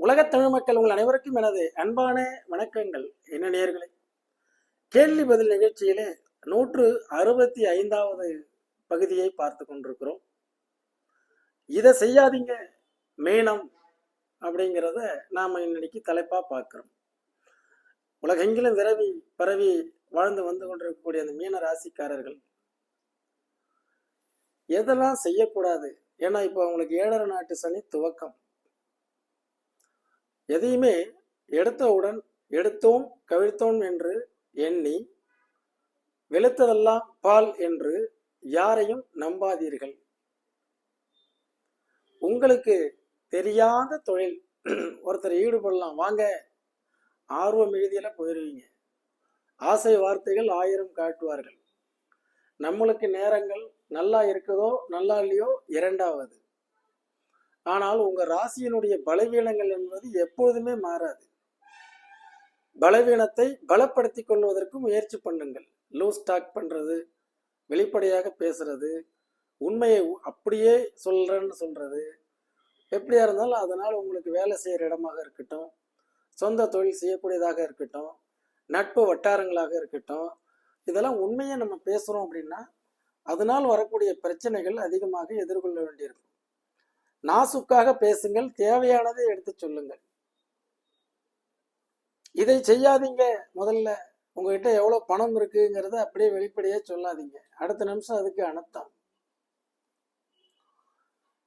உலகத் தமிழ் மக்கள் உங்கள் அனைவருக்கும் எனது அன்பான வணக்கங்கள். என்ன நேர்களே கேள்வி பதில் நிகழ்ச்சியிலே நூற்று அறுபத்தி ஐந்தாவது பகுதியை பார்த்து கொண்டிருக்கிறோம். இதை செய்யாதீங்க மேனம் அப்படிங்கிறத நாம் இன்னைக்கு தலைப்பாக பார்க்குறோம். உலகெங்கிலும் விரவி பரவி வாழ்ந்து வந்து கொண்டிருக்கக்கூடிய அந்த மீன ராசிக்காரர்கள் எதெல்லாம் செய்யக்கூடாது? ஏன்னா இப்போ அவங்களுக்கு ஏழரை நாட்டு சனி துவக்கம். எதையுமே எடுத்தவுடன் எடுத்தோம் கவிழ்த்தோம் என்று எண்ணி வெளுத்ததெல்லாம் பால் என்று யாரையும் நம்பாதீர்கள். உங்களுக்கு தெரியாத தொழில் ஒருத்தர் ஈடுபடலாம். வாங்க ஆர்வம் எழுதியில போயிருவீங்க. ஆசை வார்த்தைகள் ஆயிரம் காட்டுவார்கள். நம்மளுக்கு நேரங்கள் நல்லா இருக்குதோ நல்லா இல்லையோ இரண்டாவது. ஆனால் உங்க ராசியினுடைய பலவீனங்கள் என்பது எப்பொழுதுமே மாறாது. பலவீனத்தை பலப்படுத்தி கொள்வதற்கு முயற்சி பண்ணுங்கள். லூஸ் டாக் பண்றது வெளிப்படையாக பேசுறது உண்மையை அப்படியே சொல்றேன்னு சொல்றது எப்படியா இருந்தாலும் அதனால் உங்களுக்கு வேலை செய்கிற இடமாக இருக்கட்டும் சொந்த தொழில் செய்யக்கூடியதாக இருக்கட்டும் நட்பு வட்டாரங்களாக இருக்கட்டும் இதெல்லாம் உண்மையை நம்ம பேசுகிறோம் அப்படின்னா அதனால் வரக்கூடிய பிரச்சனைகள் அதிகமாக எதிர்கொள்ள வேண்டியிருக்கும். நாசுக்காக பேசுங்கள் தேவையானதை எடுத்து சொல்லுங்கள். இதை செய்யாதீங்க. முதல்ல உங்ககிட்ட எவ்வளோ பணம் இருக்குங்கிறத அப்படியே வெளிப்படையே சொல்லாதீங்க. அடுத்த நிமிஷம் அதுக்கு அனர்த்தம்.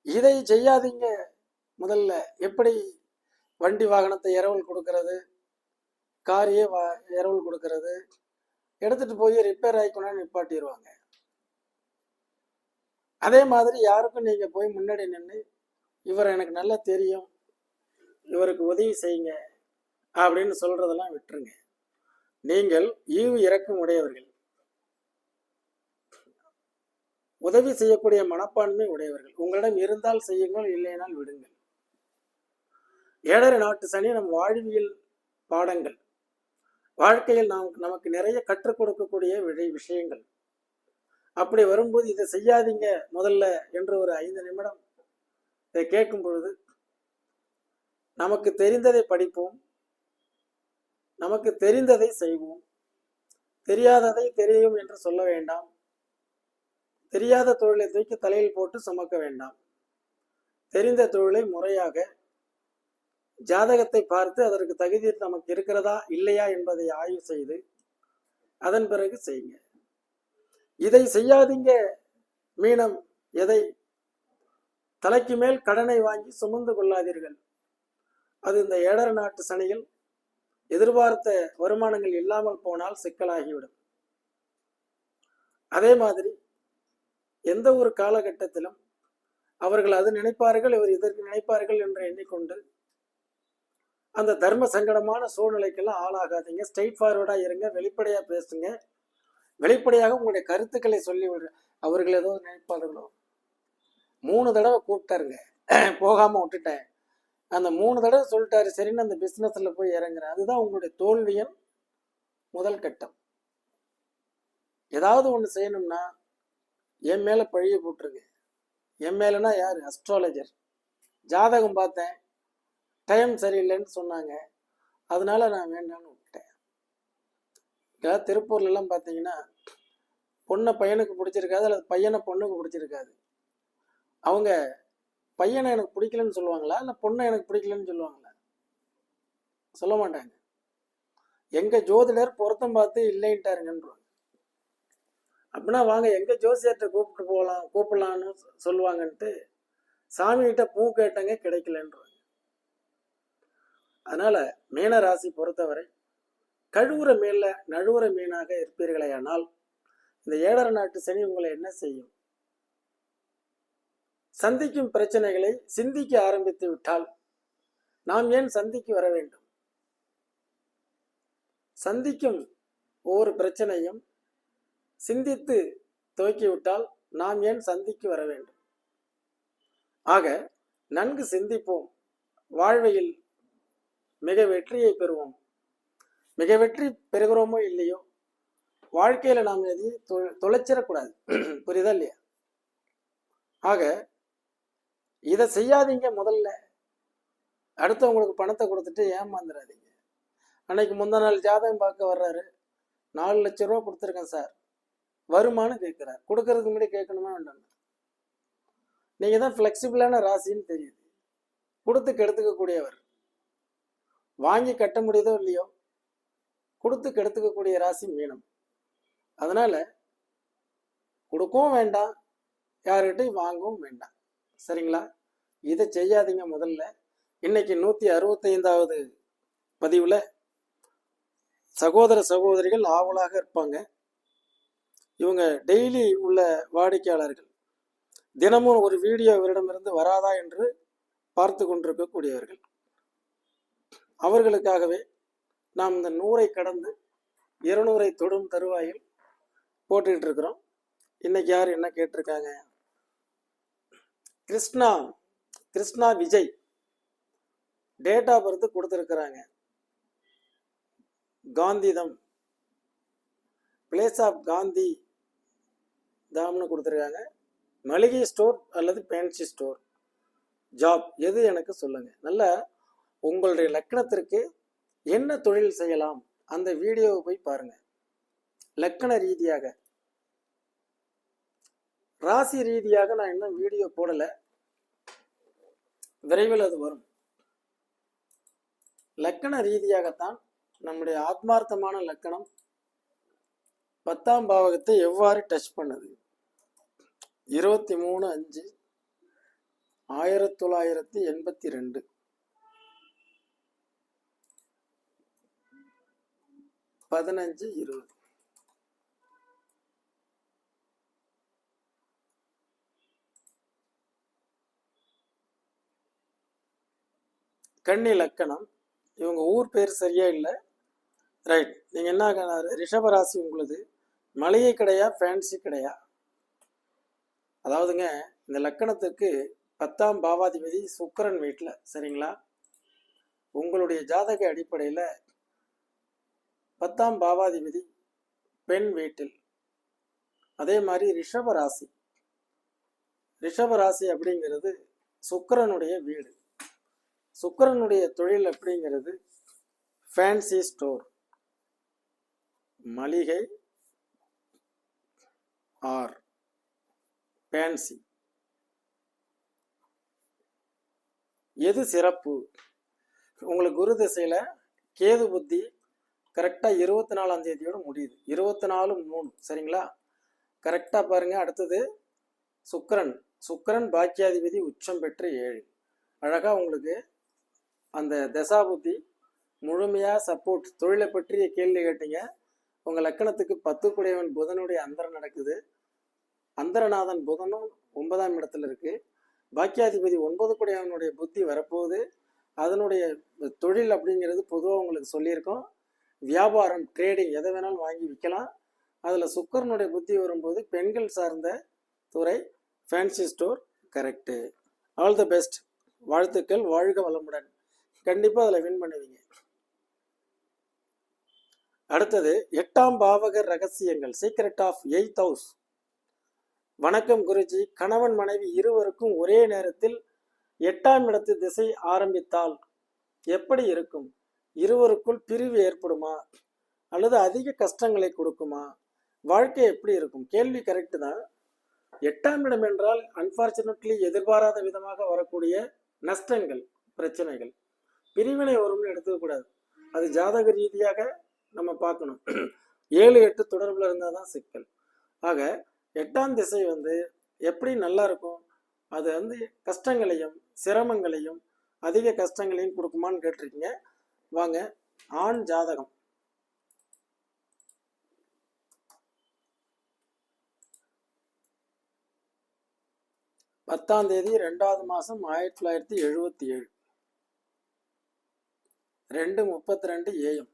இதை செய்யாதீங்க. முதல்ல எப்படி வண்டி வாகனத்தை இரவல் கொடுக்கறது? காரையே வா இரவல் கொடுக்கறது? எடுத்துட்டு போய் ரிப்பேர் ஆகிக்கணும்னு நிப்பாட்டிடுவாங்க அதே மாதிரி யாருக்கும் நீங்கள் போய் முன்னாடி நின்று இவர் எனக்கு நல்லா தெரியும். இவருக்கு உதவி செய்யுங்க அப்படின்னு சொல்றதெல்லாம் விட்டுருங்க. நீங்கள் ஈவு இறக்கம் உடையவர்கள். உதவி செய்யக்கூடிய மனப்பான்மை உடையவர்கள். உங்களிடம் இருந்தால் செய்யுங்கள் இல்லைனால் விடுங்கள். ஏழரை நாட்டு சனி நம் வாழ்வியல் பாடங்கள். வாழ்க்கையில் நாம் நமக்கு நிறைய கற்றுக் கொடுக்கக்கூடிய விடை- விஷயங்கள். அப்படி வரும்போது இதை செய்யாதீங்க முதல்ல என்று ஒரு ஐந்து நிமிடம் இதை கேட்கும் பொழுது நமக்கு தெரிந்ததை படிப்போம் நமக்கு தெரிந்ததை செய்வோம் தெரியாததை தெரியும் என்று சொல்ல வேண்டாம் தெரியாத தொழிலை தூக்கி தலையில் போட்டு சுமக்க வேண்டாம் தெரிந்த தொழிலை முறையாக ஜாதகத்தை பார்த்து அதற்கு தகுதி நமக்கு இருக்கிறதா இல்லையா என்பதை ஆய்வு செய்து அதன் பிறகு செய்யுங்க. இதை செய்யாதீங்க மீனம் எதை தலைக்கு மேல் கடனை வாங்கி சுமந்து கொள்ளாதீர்கள். அது இந்த ஏடர நாட்டு சனியில் எதிர்பார்த்த வருமானங்கள் இல்லாமல் போனால் சிக்கலாகிவிடும். அதே மாதிரி எந்த ஒரு காலகட்டத்திலும் அவர்கள் அது நினைப்பார்கள் இவர் இதற்கு நினைப்பார்கள் என்று எண்ணிக்கொண்டு அந்த தர்ம சங்கடமான சூழ்நிலைக்கெல்லாம் ஆளாகாதீங்க. ஸ்ட்ரெயிட் ஃபார்வர்டாக இருங்க வெளிப்படையாக பேசுங்க. வெளிப்படையாக உங்களுடைய கருத்துக்களை சொல்லி அவர்கள் ஏதோ நினைப்பார்களோ? மூணு தடவை கூப்பிட்டாருங்க. போகாம விட்டுட்டேன். அந்த மூணு தடவை சொல்லிட்டாரு சரின்னு அந்த பிஸ்னஸில் போய் இறங்குறேன். அதுதான் உங்களுடைய தோல்வியின் முதல் கட்டம். ஏதாவது ஒன்று செய்யணும்னா என் மேல பழிய போட்டுருங்க. என் மேலனா யார்? அஸ்ட்ராலஜர் ஜாதகம் பார்த்தேன். டைம் சரியில்லைன்னு சொன்னாங்க. அதனால நான் வேண்டாம்னு விட்டேன் இங்க திருப்பூர்ல பார்த்தீங்கன்னா பொண்ணை பையனுக்கு பிடிச்சிருக்காது அல்லது பையனை பொண்ணுக்கு பிடிச்சிருக்காது. அவங்க பையனை எனக்கு பிடிக்கலன்னு சொல்லுவாங்களா? இல்லை பொண்ணை எனக்கு பிடிக்கலன்னு சொல்லுவாங்களா? சொல்ல மாட்டாங்க. எங்க ஜோதிடர் பொருத்தம் பார்த்து இல்லைன்ட்டாருங்கன்றாங்க அப்படின்னா வாங்க எங்க ஜோசியர்கிட்ட கூப்பிட்டு போகலாம் கூப்பிடலான்னு சொல்லுவாங்கன்ட்டு சாமிகிட்ட பூ கேட்டங்க கிடைக்கலன்றாங்க அதனால மீனராசி பொறுத்தவரை கழுவுற மேல நழுவுற மீனாக இருப்பீர்களே ஆனால் இந்த ஏழரை நாட்டு சனி உங்களை என்ன செய்யும்? சந்திக்கும் பிரச்சனைகளை சிந்திக்க ஆரம்பித்து விட்டால் நாம் ஏன் சந்திக்கு வர வேண்டும்? சந்திக்கும் ஒவ்வொரு பிரச்சனையும் சிந்தித்து துவக்கிவிட்டால் நாம் ஏன் சந்திக்கு வர வேண்டும்? ஆக நன்கு சிந்திப்போம். வாழ்வையில் மிக வெற்றியை பெறுவோம். மிக வெற்றி பெறுகிறோமோ இல்லையோ? வாழ்க்கையில நாம் எதையும் தொ- தொலைச்சிடக்கூடாது. புரியுதா இல்லையா? ஆக இதை செய்யாதீங்க முதல்ல. அடுத்தவங்களுக்கு பணத்தை கொடுத்துட்டு ஏமாந்துடாதீங்க அன்னைக்கு முந்தா நாள் ஜாதகம் பார்க்க வர்றாரு. நாலு லட்ச ரூபா கொடுத்துருக்கேன் சார். வருமானு கேட்குறார். கொடுக்கறதுக்கு முன்னாடி கேட்கணுமா வேண்டாம்? நீங்கள் தான் ஃப்ளெக்சிபிளான ராசின்னு தெரியுது. கொடுத்து கெடுத்துக்கக்கூடியவர். வாங்கி கட்ட முடியுதோ இல்லையோ கொடுத்து கெடுத்துக்கக்கூடிய ராசி மீனம். அதனால கொடுக்கவும் வேண்டாம் யார்கிட்டையும் வாங்கவும் வேண்டாம். சரிங்களா? இதை செய்யாதீங்க முதல்ல. இன்னைக்கு நூற்றி அறுபத்தைந்தாவது பதிவில் சகோதர சகோதரிகள் ஆவலாக இருப்பாங்க. இவங்க டெய்லி உள்ள வாடிக்கையாளர்கள். தினமும் ஒரு வீடியோ இவரிடமிருந்து வராதா என்று பார்த்து கொண்டிருக்கக்கூடியவர்கள். அவர்களுக்காகவே நாம் இந்த நூறை கடந்து இருநூறை தொடும் தருவாயில் போட்டுக்கிட்டு இருக்கிறோம். இன்னைக்கு யார் என்ன கேட்டிருக்காங்க? Krishna Krishna Vijay date of birth கொடுத்துருக்குறாங்க. காந்திதம் பிளேஸ் ஆஃப் காந்தி தாம்னு கொடுத்துருக்காங்க. மளிகை ஸ்டோர் அல்லது பேன்சி ஸ்டோர் ஜாப் எது எனக்கு சொல்லுங்க. நல்ல உங்களுடைய லக்கணத்திற்கு என்ன தொழில் செய்யலாம்? அந்த வீடியோவை போய் பாருங்க. லக்கண ரீதியாக. ராசி ரீதியாக நான் இன்னும் வீடியோ போடலை. விரைவில் அது வரும். லக்கண ரீதியாகத்தான் நம்முடைய ஆத்மார்த்தமான லக்கணம் பத்தாம் பாவகத்தை எவ்வாறு டச் பண்ணுது? இருபத்தி மூணு அஞ்சு ஆயிரத்தி தொள்ளாயிரத்தி எண்பத்தி ரெண்டு பதினஞ்சு இருபது. கன்னி லக்கணம் இவங்க ஊர் பேர் சரியா இல்லை. ரைட் நீங்கள் என்ன ரிஷபராசி உங்களுது. மளிகை கடையா ஃபேன்சி கடையா? அதாவதுங்க இந்த லக்கணத்துக்கு பத்தாம் பாவாதிபதி சுக்கரன் வீட்டில் சரிங்களா? உங்களுடைய ஜாதக அடிப்படையில் பத்தாம் பாவாதிபதி பெண் வீட்டில். அதே மாதிரி ரிஷபராசி. ராசி ராசி அப்படிங்கிறது சுக்கரனுடைய வீடு. சுக்கிரனுடைய தொழில் அப்படிங்கிறது ஃபேன்சி ஸ்டோர் மளிகை ஆர் ஃபேன்சி எது சிறப்பு? உங்களுக்கு குரு திசையில் கேது புத்தி கரெக்டாக இருபத்தி நாலாம் தேதியோடு முடியுது. இருபத்தி நாலு மூணு. சரிங்களா? கரெக்டாக பாருங்க. அடுத்தது சுக்கரன். சுக்கரன் பாக்கியாதிபதி உச்சம் பெற்று ஏழு. அழகாக உங்களுக்கு அந்த தசா புத்தி முழுமையாக சப்போர்ட் தொழிலை பற்றிய கேள்வி கேட்டீங்க. உங்கள் லக்கணத்துக்கு பத்து குடையவன் புதனுடைய அந்தரம் நடக்குது. அந்தரநாதன் புதனும் ஒன்பதாம் இடத்துல இருக்குது பாக்கியாதிபதி ஒன்பது குடையவனுடைய புத்தி வரப்போகுது. அதனுடைய தொழில் அப்படிங்கிறது பொதுவாக உங்களுக்கு சொல்லியிருக்கோம். வியாபாரம் ட்ரேடிங் எதை வேணாலும் வாங்கி விற்கலாம். அதில் சுக்கரனுடைய புத்தி வரும்போது பெண்கள் சார்ந்த துறை fancy store correct all the best வாழ்த்துக்கள் வாழ்க வளமுடன். கண்டிப்பாக அதில் வின் பண்ணுவீங்க. அடுத்தது எட்டாம் பாவகர் ரகசியங்கள் சீக்ரெட் ஆஃப் எயித் ஹவுஸ் வணக்கம் குருஜி கணவன் மனைவி இருவருக்கும் ஒரே நேரத்தில் எட்டாம் இடத்து திசை ஆரம்பித்தால் எப்படி இருக்கும்? இருவருக்குள் பிரிவு ஏற்படுமா? அல்லது அதிக கஷ்டங்களை கொடுக்குமா? வாழ்க்கை எப்படி இருக்கும்? கேள்வி கரெக்டு தான். எட்டாம் இடம் என்றால் அன்பார்ச்சுனேட்லி எதிர்பாராத விதமாக வரக்கூடிய நஷ்டங்கள் பிரச்சனைகள். பிரிவினை வரும்னு எடுத்துக்கக்கூடாது அது ஜாதக ரீதியாக நம்ம பார்க்கணும். ஏழு எட்டு தொடர்பில் இருந்தால் தான் சிக்கல். ஆக எட்டாம் திசை வந்து எப்படி நல்லா இருக்கும்? அது வந்து கஷ்டங்களையும் சிரமங்களையும் அதிக கஷ்டங்களையும் கொடுக்குமான்னு கேட்டிருக்கீங்க. வாங்க ஆண் ஜாதகம். பத்தாம் தேதி ரெண்டாவது மாதம் ஆயிரத்தி தொள்ளாயிரத்தி எழுபத்தி ஏழு. ரெண்டு முப்பத்தி ரெண்டு ஏஎம்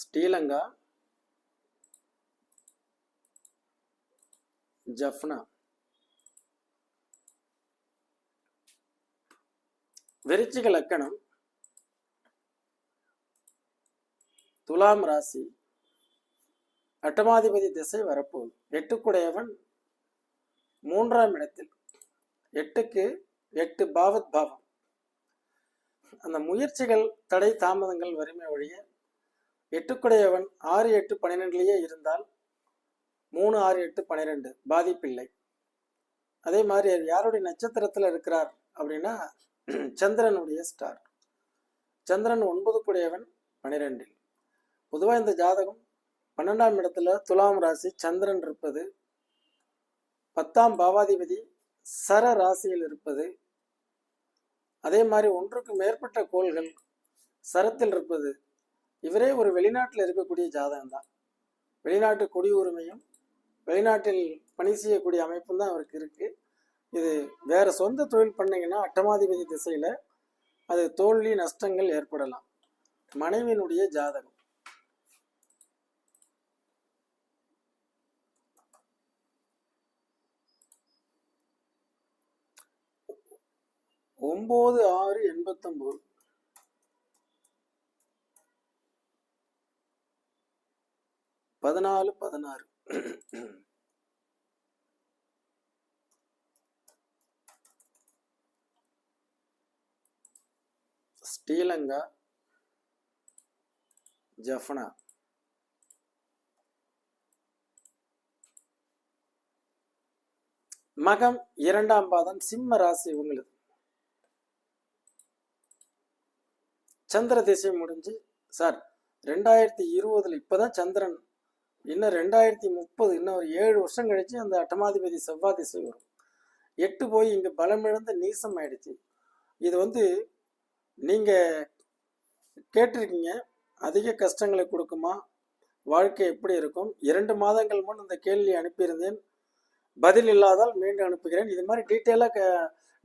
ஸ்ரீலங்கா ஜஃப்னா. விருச்சிக லக்கணம் துலாம் ராசி அட்டமாதிபதி திசை வரப்போகுது. எட்டுக்குடையவன் மூன்றாம் இடத்தில் எட்டுக்கு எட்டு பாவத் பாவம். அந்த முயற்சிகள் தடை தாமதங்கள் வறுமை ஒழிய எட்டுக்குடையவன் ஆறு எட்டு பன்னிரெண்டுலேயே இருந்தால் மூணு ஆறு எட்டு பன்னிரெண்டு பாதிப்பில்லை. அதே மாதிரி யாருடைய நட்சத்திரத்தில் இருக்கிறார் அப்படின்னா சந்திரனுடைய ஸ்டார் சந்திரன் ஒன்பது குடையவன் பனிரெண்டில். பொதுவாக இந்த ஜாதகம் பன்னெண்டாம் இடத்துல துலாம் ராசி சந்திரன் இருப்பது பத்தாம் பாவாதிபதி சர ராசியில் இருப்பது அதே மாதிரி ஒன்றுக்கு மேற்பட்ட கோள்கள் சரத்தில் இருப்பது இவரே ஒரு வெளிநாட்டில் இருக்கக்கூடிய ஜாதகம் தான் வெளிநாட்டு குடியுரிமையும் வெளிநாட்டில் பணி செய்யக்கூடிய அமைப்பும் தான் அவருக்கு இருக்கு. இது வேற சொந்த தொழில் பண்ணீங்கன்னா அட்டமாதிபதி திசையில அது தோல்வி நஷ்டங்கள் ஏற்படலாம். மனைவியினுடைய ஜாதகம். ஒன்பது ஆறு எண்பத்தொன்பது பதினாலு பதினாறு. ஸ்ரீலங்கா ஜஃப்னா. மகம் இரண்டாம் பாதம் சிம்ம ராசி இவங்களுக்கு. சந்திர திசை முடிஞ்சு சார் ரெண்டாயிரத்தி இருபதுல இப்பதான் சந்திரன் இன்னும் ரெண்டாயிரத்தி முப்பது இன்னும் ஒரு ஏழு வருஷம் கழிச்சு அந்த அட்டமாதிபதி செவ்வாய் திசை வரும். எட்டு போய் இங்க பலமிழந்த நீசம் ஆயிடுச்சு. இது வந்து நீங்க கேட்டிருக்கீங்க அதிக கஷ்டங்களை கொடுக்குமா வாழ்க்கை எப்படி இருக்கும்? இரண்டு மாதங்கள் முன் இந்த கேள்வி அனுப்பியிருந்தேன். பதில் இல்லாதால் மீண்டும் அனுப்புகிறேன். இது மாதிரி டீட்டெயிலாக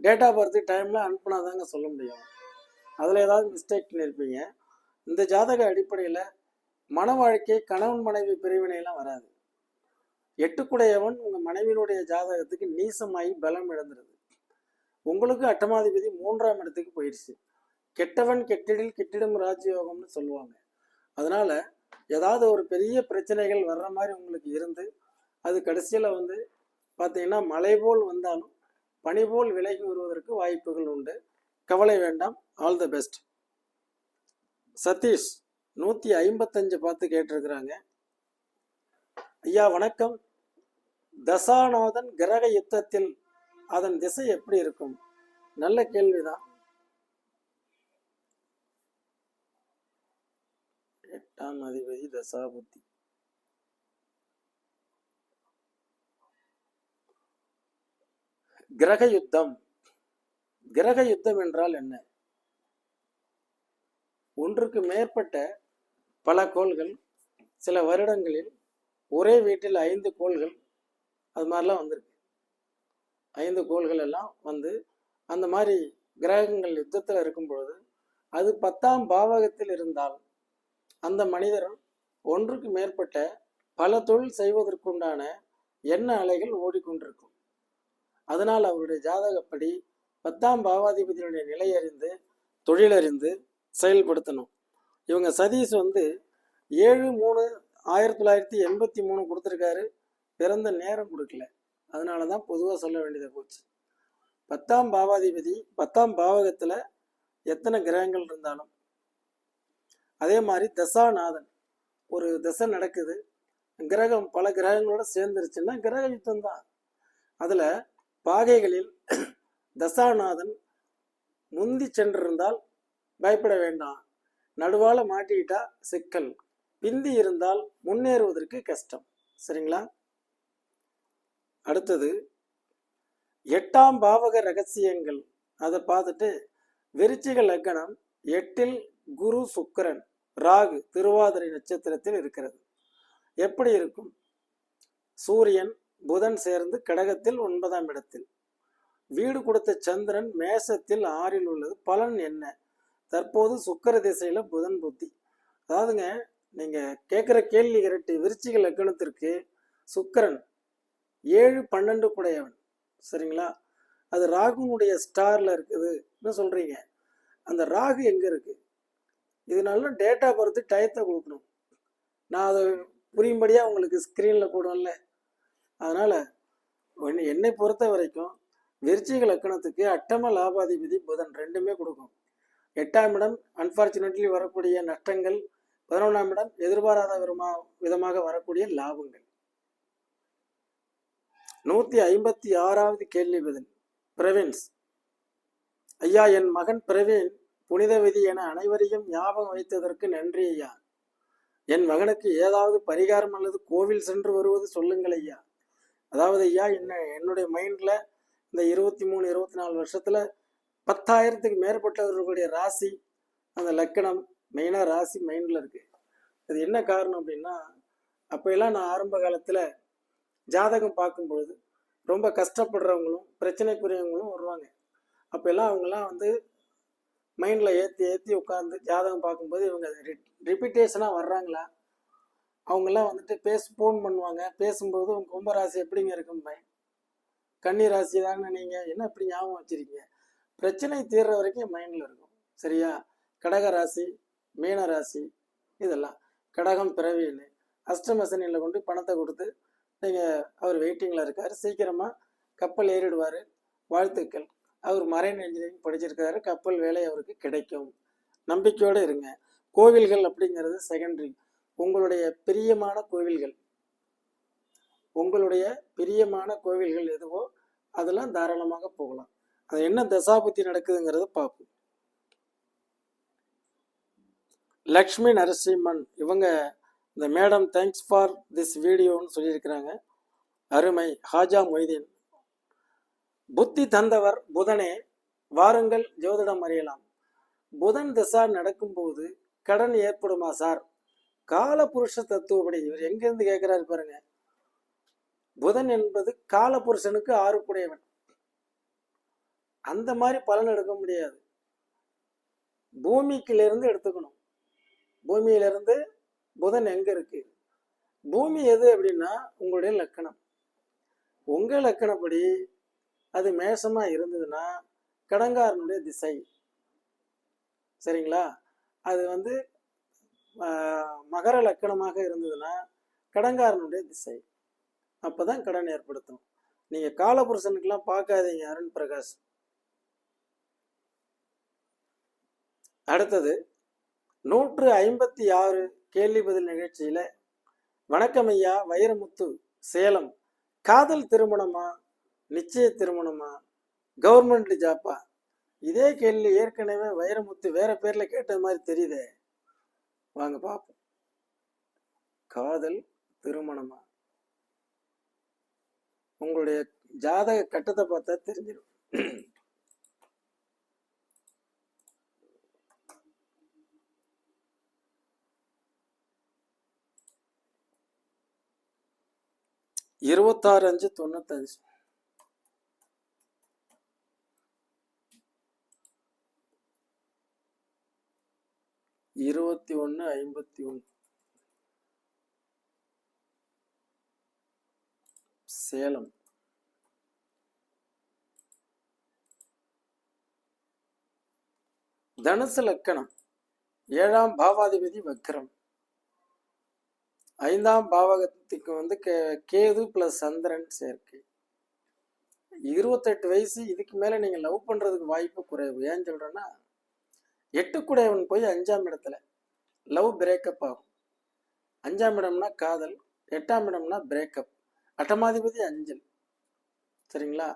டேட்டா பர்த் டைமில் அனுப்புனாதாங்க சொல்ல முடியும். அதில் ஏதாவது மிஸ்டேக் பண்ணியிருப்பீங்க இந்த ஜாதக அடிப்படையில் மன வாழ்க்கை கணவன் மனைவி பிரிவினையெல்லாம் வராது. எட்டுக்குடையவன் உங்கள் மனைவியினுடைய ஜாதகத்துக்கு நீசமாகி பலம் இழந்துருது. உங்களுக்கு அட்டமாதிபதி மூன்றாம் இடத்துக்கு போயிடுச்சு கெட்டவன் கெட்டிடில் கெட்டிடும் ராஜயோகம்னு சொல்லுவாங்க. அதனால் ஏதாவது ஒரு பெரிய பிரச்சனைகள் வர்ற மாதிரி உங்களுக்கு இருந்து அது கடைசியில் வந்து பார்த்தீங்கன்னா மலை போல் வந்தாலும் பனி போல் விலகி வருவதற்கு வாய்ப்புகள் உண்டு. கவலை வேண்டாம். ஆல் த பெஸ்ட் சதீஷ் நூற்றி ஐம்பத்தஞ்சு பார்த்து கேட்டிருக்கிறாங்க. ஐயா வணக்கம். தசாநாதன் கிரக யுத்தத்தில் அதன் திசை எப்படி இருக்கும்? நல்ல கேள்விதான். எட்டாம் அதிபதி தசாபுத்தி. கிரக யுத்தம். கிரக யுத்தம் என்றால் என்ன? ஒன்றுக்கு மேற்பட்ட பல கோள்கள் சில வருடங்களில் ஒரே வீட்டில் ஐந்து கோள்கள் அது மாதிரிலாம் வந்திருக்கு. ஐந்து கோள்கள் எல்லாம் வந்து அந்த மாதிரி கிரகங்கள் யுத்தத்தில் இருக்கும் பொழுது அது பத்தாம் பாவகத்தில் இருந்தால் அந்த மனிதர் ஒன்றுக்கு மேற்பட்ட பல தொழில் செய்வதற்குண்டான எண்ண அலைகள் ஓடிக்கொண்டிருக்கும். அதனால் அவருடைய ஜாதகப்படி பத்தாம் பாவாதிபதியினுடைய நிலை அறிந்து தொழில் அறிந்து செயல்படுத்தணும். இவங்க சதீஷ் வந்து ஏழு மூணு ஆயிரத்தி தொள்ளாயிரத்தி எண்பத்தி மூணு கொடுத்துருக்காரு. பிறந்த நேரம் கொடுக்கல. அதனால தான் பொதுவாக சொல்ல வேண்டியதாக போச்சு. பத்தாம் பாவாதிபதி பத்தாம் பாவகத்தில் எத்தனை கிரகங்கள் இருந்தாலும். அதே மாதிரி தசாநாதன். ஒரு தசை நடக்குது. கிரகம் பல கிரகங்களோட சேர்ந்துருச்சுன்னா கிரக யுத்தம் தான் அதில் பாகைகளில் தசாநாதன் முந்தி சென்றிருந்தால் பயப்பட வேண்டாம். நடுவால மாட்டிக்கிட்டா சிக்கல். பிந்தி இருந்தால் முன்னேறுவதற்கு கஷ்டம். சரிங்களா? அடுத்தது எட்டாம் பாவக ரகசியங்கள். அதை பார்த்துட்டு விருச்சிக லக்கணம் எட்டில் குரு சுக்கரன் ராகு திருவாதிரை நட்சத்திரத்தில் இருக்கிறது. எப்படி இருக்கும்? சூரியன் புதன் சேர்ந்து கடகத்தில் ஒன்பதாம் இடத்தில். வீடு கொடுத்த சந்திரன் மேசத்தில் ஆறில் உள்ளது. பலன் என்ன? தற்போது சுக்கர திசையில புதன் புத்தி. அதாவதுங்க நீங்க கேட்குற கேள்வி கரெக்ட் விருச்சிக லக்கணத்திற்கு சுக்கரன் ஏழு பன்னெண்டு குடையவன். சரிங்களா? அது ராகுனுடைய ஸ்டார்ல இருக்குதுன்னு சொல்றீங்க? அந்த ராகு எங்க இருக்கு? இதனால டேட்டா பொறுத்து டயத்தை கொடுக்கணும். நான் அதை புரியும்படியாக உங்களுக்கு ஸ்க்ரீனில் போடுவேன்ல. அதனால் என்னை பொறுத்த வரைக்கும் விருச்சிக லக்கணத்துக்கு அட்டம லாபாதிபதி புதன் ரெண்டுமே கொடுக்கும். எட்டாம் இடம் அன்ஃபார்ச்சுனேட்லி வரக்கூடிய நஷ்டங்கள். பதினொன்றாம் இடம் எதிர்பாராத விதமா விதமாக வரக்கூடிய லாபங்கள். நூத்தி ஐம்பத்தி ஆறாவது கேள்வி பதில். பிரவீன்ஸ். ஐயா என் மகன் பிரவீன் புனித விதி என அனைவரையும் ஞாபகம் வைத்ததற்கு நன்றி ஐயா. என் மகனுக்கு ஏதாவது பரிகாரம் அல்லது கோவில் சென்று வருவது சொல்லுங்கள் ஐயா. அதாவது ஐயா என்ன என்னுடைய மைண்ட்ல இந்த இருபத்தி மூணு இருபத்தி நாலு வருஷத்தில் பத்தாயிரத்துக்கு மேற்பட்டவர்களுடைய ராசி அந்த லக்கணம் மெயினாக ராசி மைண்டில் இருக்குது அது என்ன காரணம் அப்படின்னா அப்போயெல்லாம் நான் ஆரம்ப காலத்தில் ஜாதகம் பார்க்கும்பொழுது ரொம்ப கஷ்டப்படுறவங்களும் பிரச்சனைக்குரியவங்களும் வருவாங்க. அப்போல்லாம் அவங்கெல்லாம் வந்து மைண்டில் ஏற்றி ஏற்றி உட்காந்து ஜாதகம் பார்க்கும்போது இவங்க ரிப்பீட்டேஷனாக வர்றாங்களா? அவங்கெல்லாம் வந்துட்டு பேச ஃபோன் பண்ணுவாங்க. பேசும்போது உங்கள் கும்பராசி எப்படிங்க இருக்கும்பேன் கன்னி ராசி தானே நீங்கள் என்ன இப்படி ஞாபகம் வச்சிருக்கீங்க? பிரச்சனை தீர்ற வரைக்கும் மைண்டில் இருக்கும். சரியா? கடக ராசி மீன ராசி இதெல்லாம். கடகம் பிறவின்னு. அஷ்டமசனியில் கொண்டு பணத்தை கொடுத்து நீங்கள் அவர் வெயிட்டிங்கில் இருக்கார். சீக்கிரமாக கப்பல் ஏறிடுவார். வாழ்த்துக்கள். அவர் மரைன் இன்ஜினியரிங் படிச்சிருக்காரு. கப்பல் வேலை அவருக்கு கிடைக்கும். நம்பிக்கையோடு இருங்க. கோவில்கள் அப்படிங்கிறது செகண்டரி உங்களுடைய பிரியமான கோவில்கள். உங்களுடைய பிரியமான கோவில்கள் எதுவோ அதெல்லாம் தாராளமாக போகலாம். அது என்ன தசாபுத்தி நடக்குதுங்கிறத பார்ப்போம். லக்ஷ்மி நரசிம்மன் இவங்க இந்த மேடம் தேங்க்ஸ் ஃபார் திஸ் வீடியோன்னு சொல்லியிருக்கிறாங்க. அருமை. ஹாஜா மொய்தீன். புத்தி தந்தவர் புதனே வாருங்கள் ஜோதிடம் அறியலாம். புதன் திசா நடக்கும்போது கடன் ஏற்படுமா சார்? கால புருஷ தத்துவப்படி இவர் எங்கேருந்து கேட்குறாரு பாருங்க. புதன் என்பது காலபுருஷனுக்கு ஆறுக்குடையவன். அந்த மாதிரி பலன் எடுக்க முடியாது. பூமிக்கிலிருந்து எடுத்துக்கணும். பூமியிலிருந்து புதன் எங்க இருக்கு? பூமி எது அப்படின்னா உங்களுடைய லக்கணம். உங்க லக்கணப்படி அது மேசமா இருந்ததுன்னா கடங்காரனுடைய திசை. சரிங்களா? அது வந்து மகர லக்கணமாக இருந்ததுன்னா கடங்காரனுடைய திசை. அப்பதான் கடன் ஏற்படுத்தும் நீங்க காலபுருஷனுக்கெல்லாம் பார்க்காதீங்க அருண் பிரகாஷ். அடுத்தது நூற்று ஐம்பத்தி ஆறு கேள்வி பதில் நிகழ்ச்சியில வணக்கம் ஐயா வைரமுத்து சேலம். காதல் திருமணமா? நிச்சய திருமணமா? கவர்மெண்ட் ஜாப்பா? இதே கேள்வி ஏற்கனவே வைரமுத்து வேற பேர்ல கேட்டது மாதிரி தெரியுதே. வாங்க பார்ப்போம் காதல் திருமணமா? உங்களுடைய ஜாதக கட்டத்தை பார்த்தா தெரிஞ்சிடும். இருபத்தாறு அஞ்சு தொண்ணூத்தஞ்சு. இருபத்தி ஒன்று ஐம்பத்தி ஒன்று. சேலம். தனுசு லக்கணம். ஏழாம் பாவாதிபதி வக்ரம். ஐந்தாம் பாவகத்துக்கு வந்து கே- கேது பிளஸ் சந்திரன் சேர்க்கை. இருபத்தெட்டு வயசு இதுக்கு மேல நீங்க லவ் பண்றதுக்கு வாய்ப்பு குறைவு. ஏன் சொல்றேன்னா எட்டுக்குடையவன் போய் அஞ்சாம் இடத்துல லவ் பிரேக்கப் ஆகும். அஞ்சாம் இடம்னா காதல் எட்டாம் இடம்னா பிரேக்கப் அட்டமாதிபதி அஞ்சல். சரிங்களா?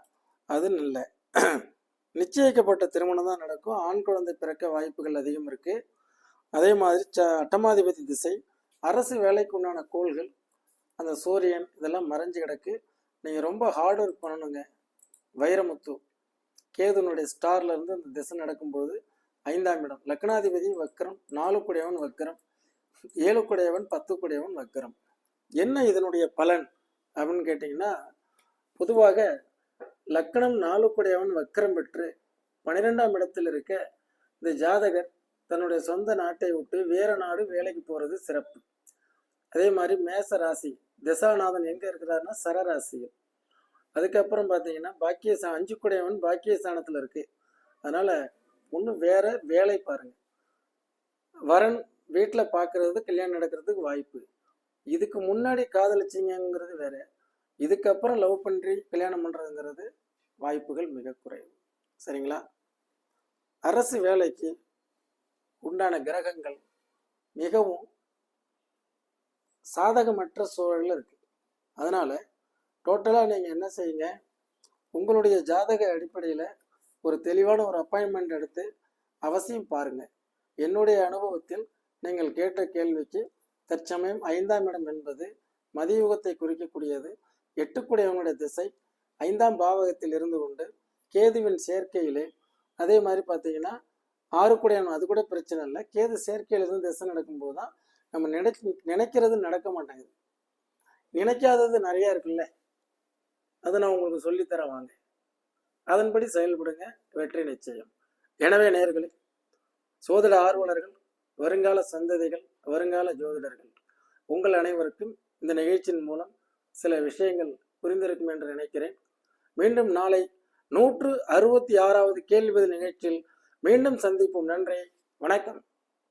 அது நல்ல நிச்சயிக்கப்பட்ட திருமணம் தான் நடக்கும். ஆண் குழந்தை பிறக்க வாய்ப்புகள் அதிகம் இருக்கு. அதே மாதிரி ச அட்டமாதிபதி திசை. அரசு வேலைக்கு உண்டான கோள்கள் அந்த சூரியன் இதெல்லாம் மறைஞ்சு கிடக்கு. நீங்கள் ரொம்ப ஹார்ட் ஒர்க் பண்ணணுங்க. வைரமுத்து. கேதுனுடைய ஸ்டார்ல இருந்து அந்த திசை நடக்கும்போது ஐந்தாம் இடம். லக்னாதிபதி வக்கரம் நாலு குடையவன் வக்கரம் ஏழு குடையவன் பத்து குடையவன் வக்கரம் என்ன இதனுடைய பலன்? அப்படின்னு கேட்டிங்கன்னா பொதுவாக லக்கணம் நாலு குடையவன் வக்கரம் பெற்று பன்னிரெண்டாம் இடத்தில் இருக்க இந்த ஜாதகர் தன்னுடைய சொந்த நாட்டை விட்டு வேற நாடு வேலைக்கு போறது சிறப்பு. அதே மாதிரி மேச ராசி திசாநாதன் எங்க இருக்கிறாருன்னா சரராசியில். அதுக்கப்புறம் பார்த்தீங்கன்னா பாக்கிய சா அஞ்சு குடையவன் பாக்கியஸ்தானத்தில் இருக்கு. அதனால ஒன்றும் வேற வேலை பாருங்க. வரன் வீட்டில் பார்க்கறதுக்கு கல்யாணம் நடக்கிறதுக்கு வாய்ப்பு. இதுக்கு முன்னாடி காதலிச்சிங்கிறது வேற. இதுக்கப்புறம் லவ் பண்ணி கல்யாணம் பண்ணுறதுங்கிறது வாய்ப்புகள் மிக குறைவு. சரிங்களா? அரசு வேலைக்கு உண்டான கிரகங்கள் மிகவும் சாதகமற்ற சூழலில் இருக்கு. அதனால டோட்டலாக நீங்கள் என்ன செய்யுங்க? உங்களுடைய ஜாதக அடிப்படையில் ஒரு தெளிவான ஒரு அப்பாயின்மெண்ட் எடுத்து அவசியம் பாருங்கள் என்னுடைய அனுபவத்தில் நீங்கள் கேட்ட கேள்விக்கு தற்சமயம் ஐந்தாம் இடம் என்பது மதியுகத்தை குறிக்கக்கூடியது. எட்டுக்குடையவனுடைய திசை ஐந்தாம் பாவகத்தில் இருந்து கொண்டு கேதுவின் சேர்க்கையிலே. அதே மாதிரி பார்த்தீங்கன்னா ஆறுக்குடையவன் அது கூட பிரச்சனை இல்லை. கேது சேர்க்கையிலிருந்து திசை நடக்கும்போது தான் நம்ம நினை நினைக்கிறது நடக்க மாட்டேங்குது. நினைக்காதது நிறைய இருக்குல்ல. அதை நான் உங்களுக்கு சொல்லித்தர வாங்க. அதன்படி செயல்படுங்க. வெற்றி நிச்சயம். எனவே நேர்களே சோதிட ஆர்வலர்கள் வருங்கால சந்ததிகள் வருங்கால ஜோதிடர்கள். உங்கள் அனைவருக்கும் இந்த நிகழ்ச்சியின் மூலம் சில விஷயங்கள் புரிந்திருக்கும் என்று நினைக்கிறேன். மீண்டும் நாளை நூற்று அறுபத்தி ஆறாவது கேள்வி நிகழ்ச்சியில் மீண்டும் சந்திப்போம். நன்றி. வணக்கம்.